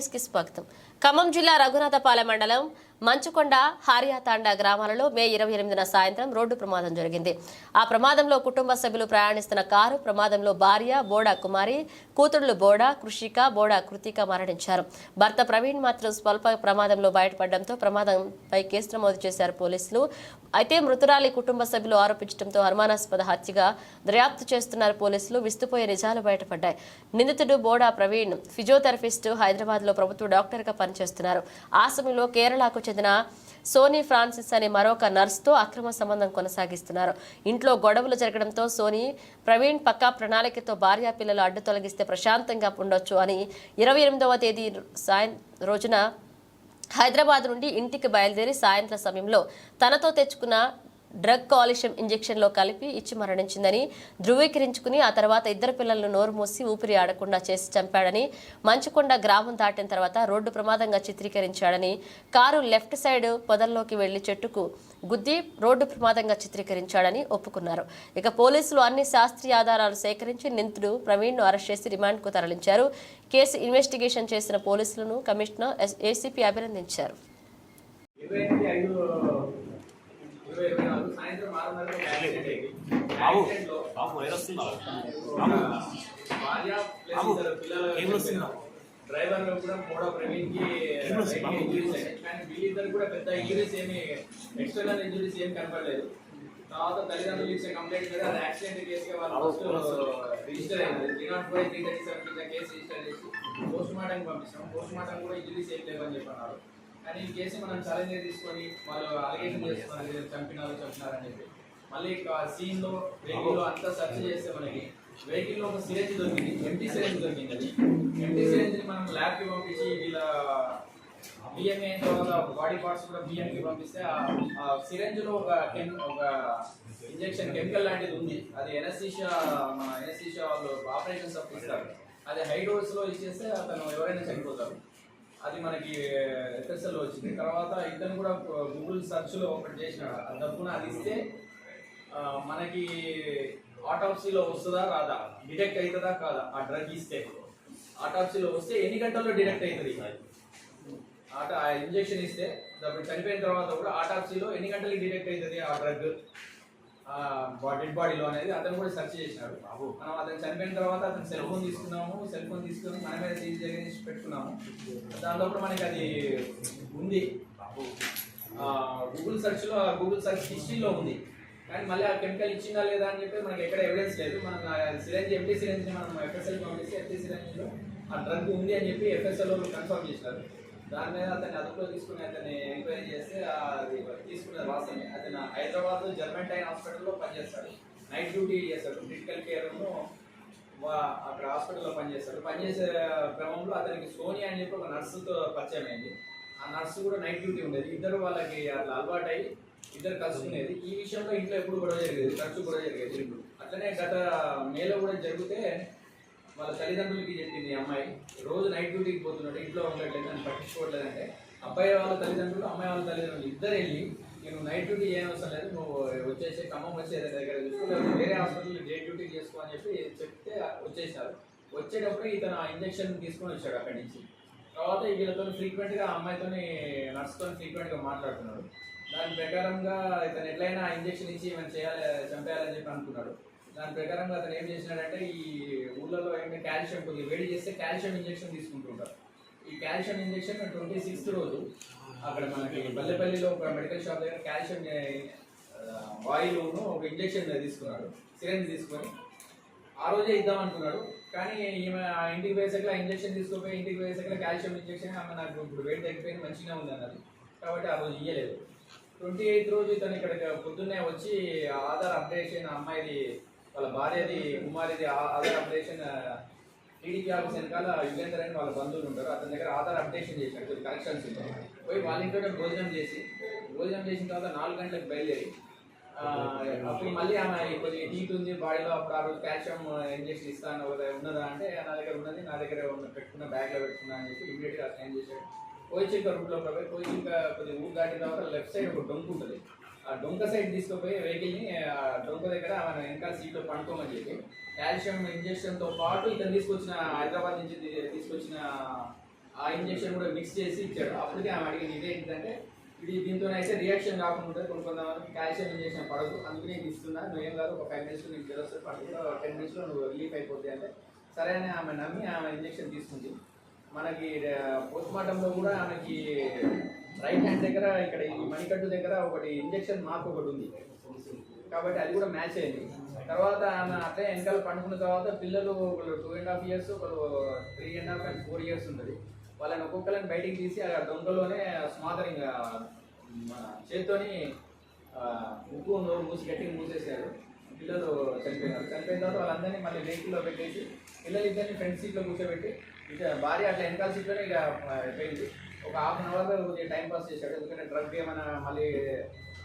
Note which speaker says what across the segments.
Speaker 1: న్యూస్కి స్వాగతం. ఖమ్మం జిల్లా రఘునాథపాలెం మండలం మంచుకొండ హారియాతాండా గ్రామాలలో మే ఇరవై ఎనిమిదిన సాయంత్రం రోడ్డు ప్రమాదం జరిగింది. ఆ ప్రమాదంలో కుటుంబ సభ్యులు ప్రయాణిస్తున్న కారు ప్రమాదంలో భార్య బోడా కుమారి కూతుళ్ళు బోడా కృషిక బోడా కృతిక మరణించారు. భర్త ప్రవీణ్ మాత్రం స్వల్ప ప్రమాదంలో బయటపడడంతో ప్రమాదంపై కేసు నమోదు చేశారు పోలీసులు. అయితే మృతురాలి కుటుంబ సభ్యులు ఆరోపించడంతో అనుమానాస్పద హత్యగా దర్యాప్తు చేస్తున్నారు పోలీసులు. విస్తుపోయే నిజాలు బయటపడ్డాయి. నిందితుడు బోడా ప్రవీణ్ ఫిజియోథెరపిస్ట్ హైదరాబాద్లో ప్రభుత్వ డాక్టర్గా పనిచేస్తున్నారు. ఆ సమయంలో కేరళకు చెందిన సోనీ ఫ్రాన్సిస్ అనే మరొక నర్స్తో అక్రమ సంబంధం కొనసాగిస్తున్నారు. ఇంట్లో గొడవలు జరగడంతో సోనీ ప్రవీణ్ పక్కా ప్రణాళికతో భార్యా పిల్లలు అడ్డు తొలగిస్తే ప్రశాంతంగా ఉండొచ్చు అని ఇరవై ఎనిమిదవ తేదీ సాయం రోజున హైదరాబాద్ నుండి ఇంటికి బయలుదేరి సాయంత్రం సమయంలో తనతో తెచ్చుకున్న డ్రగ్ కాలుష్యం ఇంజెక్షన్లో కలిపి ఇచ్చి మరణించిందని ధృవీకరించుకుని ఆ తర్వాత ఇద్దరు పిల్లలను నోరు మూసి ఊపిరి ఆడకుండా చేసి చంపాడని మంచుకొండ గ్రామం దాటిన తర్వాత రోడ్డు ప్రమాదంగా చిత్రీకరించాడని కారు లెఫ్ట్ సైడ్ పొదల్లోకి వెళ్ళి చెట్టుకు గుద్ది రోడ్డు ప్రమాదంగా చిత్రీకరించాడని ఒప్పుకున్నారు. ఇక పోలీసులు అన్ని శాస్త్రీయ ఆధారాలు సేకరించి నిందితుడు ప్రవీణ్ను అరెస్ట్ చేసి రిమాండ్కు తరలించారు. కేసు ఇన్వెస్టిగేషన్ చేసిన పోలీసులను కమిషనర్ ఎస్- ఏసీపీ అభినందించారు.
Speaker 2: బాబు బాబు వైరస్తున్నారు
Speaker 3: ఒక
Speaker 2: బాబు,
Speaker 3: పిల్లలు
Speaker 2: ఏం వస్తుందా?
Speaker 3: డ్రైవర్ కూడా మూడో
Speaker 2: ప్రవీణ్కి
Speaker 3: ఇంజురీస్ కానీ వీళ్ళిద్దరు కూడా పెద్ద ఇంజురీస్ ఏమి ఎక్స్టర్నల్ ఇంజురీస్ ఏమి కనపడలేదు తర్వాత తల్లిదండ్రులు ఇచ్చే కంప్లైంట్ మీద అది యాక్సిడెంట్ కేసుగా వాళ్ళు రిజిస్టర్ అయింది three not five three thirty seven కింద కేసు రిజిస్టర్ చేసి పోస్ట్ మార్టం పంపిస్తాం. పోస్ట్ మార్టం కూడా ఇంజురీస్ ఏం లేవని చెప్పన్నారు. కానీ ఈ కేసు మనం ఛాలెంజ్ తీసుకొని వాళ్ళు అలిగేషన్ చేస్తున్నారు "వీళ్ళు చంపినారు చంపినారు అని చెప్పి. మళ్ళీ సీన్లో వెహికల్లో అంతా సెర్చ్ చేస్తే మనకి వెహికల్లో ఒక సిరేంజ్ దొరికింది ఎంటీ సిరేంజ్ దొరికింది అది. ఎంటీ సిరేంజ్ని మనం ల్యాబ్కి పంపించి వీళ్ళ బిఎంఏ అయిన తర్వాత బాడీ పార్ట్స్ కూడా బిఎం కి పంపిస్తే ఆ సిరేంజ్లో ఒక కెమ్ ఒక ఇంజెక్షన్ కెమికల్ లాంటిది ఉంది. అది ఎనస్థీషియా మన ఎనస్థీషియా వాళ్ళు ఆపరేషన్స్ అప్పుడు ఇస్తారు. అది హై డోస్లో ఇచ్చేస్తే అతను ఎవరైనా చనిపోతారు. అది మనకి ఎఫ్ఎస్ఎల్లో వచ్చింది. తర్వాత ఇతను కూడా గూగుల్ సెర్చ్లో ఓపెన్ ఒకటి చేసినాడు. ఆ డబ్బున అది ఇస్తే మనకి ఆటోప్సీలో వస్తుందా రాదా? డిటెక్ట్ అవుతుందా కాదా? ఆ డ్రగ్ ఇస్తే. ఆటోప్సీలో వస్తే ఎన్ని గంటల్లో డిటెక్ట్ అవుతుంది? ఆట ఆ ఇంజెక్షన్ ఇస్తే అప్పుడు చనిపోయిన తర్వాత కూడా ఆటాప్సీలో ఎన్ని గంటలకి డిటెక్ట్ అవుతుంది ఆ డ్రగ్ డెడ్ బాడీలో అనేది అతను కూడా సెర్చ్ చేసినాడు మనం అతను చనిపోయిన తర్వాత అతను సెల్ ఫోన్ తీసుకున్నాము. సెల్ ఫోన్ తీసుకుని మన మీద సీజ్ చేసి పెట్టుకున్నాము. దానిలో కూడా మనకి అది ఉంది. గూగుల్ సెర్చ్లో గూగుల్ సెర్చ్ హిస్టరీలో ఉంది. కానీ మళ్ళీ ఆ కెమికల్ ఇచ్చిందా లేదా అని చెప్పి మనకి ఎక్కడ ఎవిడెన్స్ లేదు. మనం సిరెంజ్ ఎంటీ సిరెంజ్ మనం ఎఫ్ఎస్ఎల్ పంపిస్తే ఎంటీ సిరెంజ్లో ఆ డ్రగ్ ఉంది అని చెప్పి ఎఫ్ఎస్ఎల్ కన్ఫర్మ్ చేసినారు దాని మీద అతన్ని అదుపులో తీసుకుని అతన్ని ఎంక్వైరీ చేస్తే అది తీసుకున్న వాస్తవమే అతను హైదరాబాద్ అయిన హాస్పిటల్లో పనిచేస్తాడు. నైట్ డ్యూటీ చేస్తాడు. క్రిటికల్ కేర్ అక్కడ హాస్పిటల్లో పనిచేస్తాడు. పనిచేసే క్రమంలో అతనికి సోనియా అని చెప్పి ఒక నర్సుతో పరిచయం అయింది. ఆ నర్సు కూడా నైట్ డ్యూటీ ఉండేది. ఇద్దరు వాళ్ళకి అట్లా అలవాటై ఇద్దరు కలుసుకునేది. ఈ విషయంలో ఇంట్లో ఎప్పుడు గొడవ జరిగేది? ఖర్చు గొడవ జరిగేది. అట్లనే గత మేలో కూడా జరిగితే వాళ్ళ తల్లిదండ్రులకి చెప్పింది అమ్మాయి రోజు నైట్ డ్యూటీకి పోతున్నాడు ఇంట్లో ఉండట్లేదు అని పట్టించుకోవట్లేదంటే అబ్బాయి వాళ్ళ తల్లిదండ్రులు అమ్మాయి వాళ్ళ తల్లిదండ్రులు ఇద్దరు వెళ్ళి నేను నైట్ డ్యూటీ ఏం అవసరం లేదు నువ్వు వచ్చేసి ఖమ్మం వచ్చే దగ్గర చూసుకుంటే వేరే హాస్పిటల్ డే డ్యూటీ చేసుకో అని చెప్పి చెప్తే వచ్చేసారు. వచ్చేటప్పుడు ఇతను ఆ ఇంజెక్షన్ తీసుకొని వచ్చాడు అక్కడి నుంచి. తర్వాత వీళ్ళతో ఫ్రీక్వెంట్గా ఆ అమ్మాయితోని నర్స్తో ఫ్రీక్వెంట్గా మాట్లాడుతున్నాడు. దాని ప్రకారంగా ఇతను ఎట్లయినా ఇంజెక్షన్ ఇచ్చి మనం చేయాలి చంపేయాలని చెప్పి అనుకున్నాడు. దాని ప్రకారంగా అతను ఏం చేసినాడంటే ఈ ఊళ్ళలో ఏంటంటే కాల్షియం కొద్దిగా వేడి చేస్తే కాల్షియం ఇంజెక్షన్ తీసుకుంటుంటారు ఈ కాల్షియం ఇంజెక్షన్ ట్వంటీ సిక్స్త్ రోజు అక్కడ మనకి బల్లెపల్లిలో ఒక మెడికల్ షాప్ దగ్గర కాల్షియం ఆయిల్ ఒక ఇంజెక్షన్ తీసుకున్నాడు. సిరంజ్ తీసుకొని ఆ రోజే ఇద్దాం అనుకున్నాడు కానీ ఈమె ఆ ఇంటికి పోయేసరికి ఇంజెక్షన్ తీసుకోపోయి ఇంటికి పోయేసరికి కాల్షియం ఇంజెక్షన్ ఆమె నాకు ఇప్పుడు వెయిట్ తగ్గిపోయింది మంచిగా ఉంది అన్నది. కాబట్టి ఆ రోజు ఇయ్యలేదు. ట్వంటీ ఎయిత్ రోజు ఇతను ఇక్కడ పొద్దున్నే వచ్చి ఆధార్ అప్డేట్ చేసిన అమ్మాయిది వాళ్ళ భార్యది కుమారిది ఆ- ఆధార్ అప్డేషన్ టీడీపీ ఆఫీస్ వెనకాల యుగేందర్ అని వాళ్ళ బంధువులు ఉంటారు. అతని దగ్గర ఆధార్ అప్డేషన్ చేశారు కొన్ని కరెక్షన్స్ ఉంటాయి పోయి వాళ్ళ ఇంట్లో భోజనం చేసి భోజనం చేసిన తర్వాత నాలుగు గంటలకు బయలుదేరి అప్పుడు మళ్ళీ ఆమె కొద్దిగా హీట్ ఉంది బాడీలో అప్పుడు ఆ రోజు కాల్షియం ఇంజెక్షన్ ఇస్తాను ఒకటి ఉన్నదా అంటే నా దగ్గర ఉన్నది నా దగ్గర ఉన్న పెట్టుకున్న బ్యాగ్లో పెట్టుకున్నా అని చెప్పి ఇమీడియట్గా స్కాన్ చేశాడు. చిక్క రూట్లో పోయి కోయిచింక కొద్దిగా ఊరు దాటిన తర్వాత లెఫ్ట్ సైడ్ ఒక డొంకు ఉంటుంది. డొంక సైడ్ తీసుకుపోయి వెహికల్ని ఆ డొంక దగ్గర మన వెనకాల సీట్లో పండుకోమని చెప్పి కాల్షియం ఇంజెక్షన్తో పాటు ఇతను తీసుకొచ్చిన హైదరాబాద్ నుంచి తీసుకొచ్చిన ఆ ఇంజెక్షన్ కూడా మిక్స్ చేసి ఇచ్చాడు. అప్పటికే ఆమె అడిగింది ఇదే ఏంటంటే ఇది దీంతో అయితే రియాక్షన్ కాకుండా ఉంటుంది కొన్ని కొంతమంది కాల్షియం ఇంజెక్షన్ పడదు అందుకే నేను ఇస్తున్నా నువ్వేం కాదు ఒక ఫైవ్ మినిట్స్లో నీకు తెలుస్తుంది పడుతుంది టెన్ మినిట్స్లో నువ్వు రిలీఫ్ అయిపోతుంది అంటే సరే అని ఆమె నమ్మి ఆమె ఇంజెక్షన్ తీసుకుంది. మనకి పోస్ట్ మార్టంలో కూడా ఆమెకి రైట్ హ్యాండ్ దగ్గర ఇక్కడ ఈ మణికట్టు దగ్గర ఒకటి ఇంజెక్షన్ మార్క్ ఒకటి ఉంది. కాబట్టి అది కూడా మ్యాచ్ అయింది. తర్వాత ఆమె అట్లే వెనకాల పండుకున్న తర్వాత పిల్లలు ఒకళ్ళు టూ అండ్ హాఫ్ ఇయర్స్ ఒకళ్ళు three and half and four years ఉంటుంది వాళ్ళని ఒక్కొక్కరిని బయటికి తీసి ఆ దొంగలోనే స్మాదరింగ్ చేత్తోని ఉప్పు ముక్కు నోరు మూసి గట్టిగా మూసేసారు పిల్లలు చనిపోయినారు. చనిపోయిన తర్వాత వాళ్ళందరినీ మళ్ళీ వెహికల్లో పెట్టేసి పిల్లలు ఇద్దరిని ఫ్రంట్ సీట్లో కూర్చోబెట్టి ఇక భార్య అట్లా వెనకాల సీట్లోనే ఇక ఆ, పోయింది ఒక హాఫ్ అన్ అవర్ కొద్దిగా టైం పాస్ చేశాడు. ఎందుకంటే డ్రగ్ ఏమైనా మళ్ళీ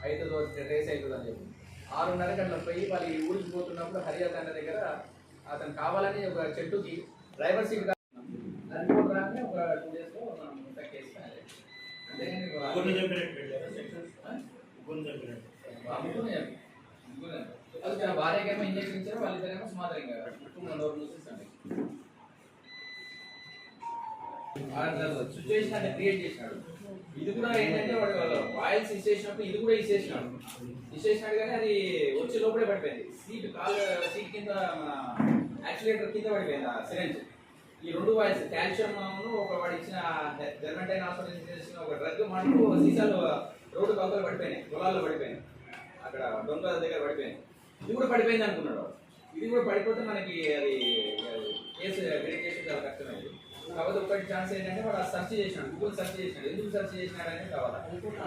Speaker 3: అవుతుందో రేస్ అవుతుందో అని చెప్పి. ఆరున్నరకి అట్లా పోయి వాళ్ళు ఈ ఊరికి పోతున్నప్పుడు హరియాత అన్న దగ్గర అతను కావాలని ఒక చెట్టుకి డ్రైవర్ సీట్ రాగానే ఒక టూ డేస్లో మనం కేసు కాలేదు. అంతేగాని వా-
Speaker 2: ముగ్గురిని చంపినట్టు పెట్టారా
Speaker 3: ఆ?
Speaker 2: సెక్షన్
Speaker 3: సిచ్యువేషన్ అంటే క్రియేట్ చేసినాడు. ఇది కూడా ఏంటంటే వాడు వాయిల్స్ ఇచ్చేసినప్పుడు ఇది కూడా ఇచ్చేసినాడు. ఇచ్చేసినాడు కానీ అది వచ్చే లోపలే పడిపోయింది. సీట్ కాల్ సీట్ కింద మన యాక్సిలేటర్ కింద పడిపోయింది ఆ సిరెంజ్ ఈ రెండు వాయిల్స్ కాల్షియం ఒక వాడు ఇచ్చిన జర్మంటైన్ హాస్పిటల్ చేసిన ఒక డ్రగ్ మనకు సీసాలు రోడ్డు పక్కన పడిపోయినాయి పొలాల్లో పడిపోయినాయి. అక్కడ దొంగ దగ్గర పడిపోయినాయి. ఇది కూడా పడిపోయింది అనుకున్నాడు. ఇది కూడా పడిపోతే మనకి అది అది కేసు క్రియేట్ చేసి చాలా కష్టమైంది కాకపోతే ఒకటి ఛాన్స్ ఏంటంటే వాడు సర్చ్ చేసినాడు. గూగుల్ సర్చ్ చేసినాడు. ఎందుకు సర్చ్ చేసినాడు అనేది కావాలి.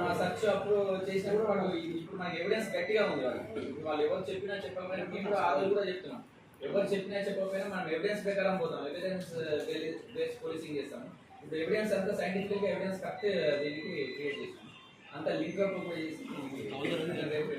Speaker 3: ఆ సర్చ్ అప్పుడు చేసినా కూడా వాడు ఇప్పుడు మనకి ఎవిడెన్స్ గట్టిగా ఉంది వాళ్ళు వాళ్ళు ఎవరు చెప్పినా చెప్పకపోయినా మేము కూడా ఆ రోజు కూడా చెప్తున్నాం. ఎవరు చెప్పినా చెప్పకపోయినా మనం ఎవిడెన్స్ ప్రకారం పోతాం. ఎవిడెన్స్ బేస్ పోలీసింగ్ చేస్తాం. ఇప్పుడు ఎవిడెన్స్ అంతా సైంటిఫిక్ ఎవిడెన్స్ కరెక్ట్ దీనికి క్రియేట్ చేస్తాం. అంతా లింక్ అప్ కూడా చేసి రేపు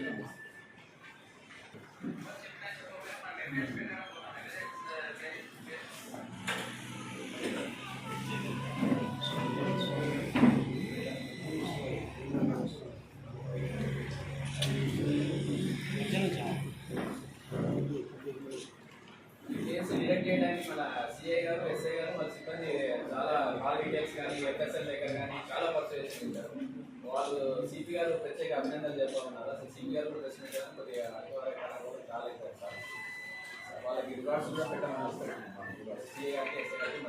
Speaker 3: ఆల్ కానీ ఎఫ్ఎస్ఎల్ దగ్గర కానీ చాలా పరిచయం చేసుకుంటారు వాళ్ళు సిపి గారు ప్రత్యేక అభినందనలు చెప్పాలన్నారు. అసలు సిపి గారు కూడా ప్రశ్న చేయడం కొద్దిగా కూడా చాలా ఇస్తారు సార్. వాళ్ళకి రివార్డ్స్ కూడా పెట్టమని సిఏ గారికి ఎస్ఏ గారికి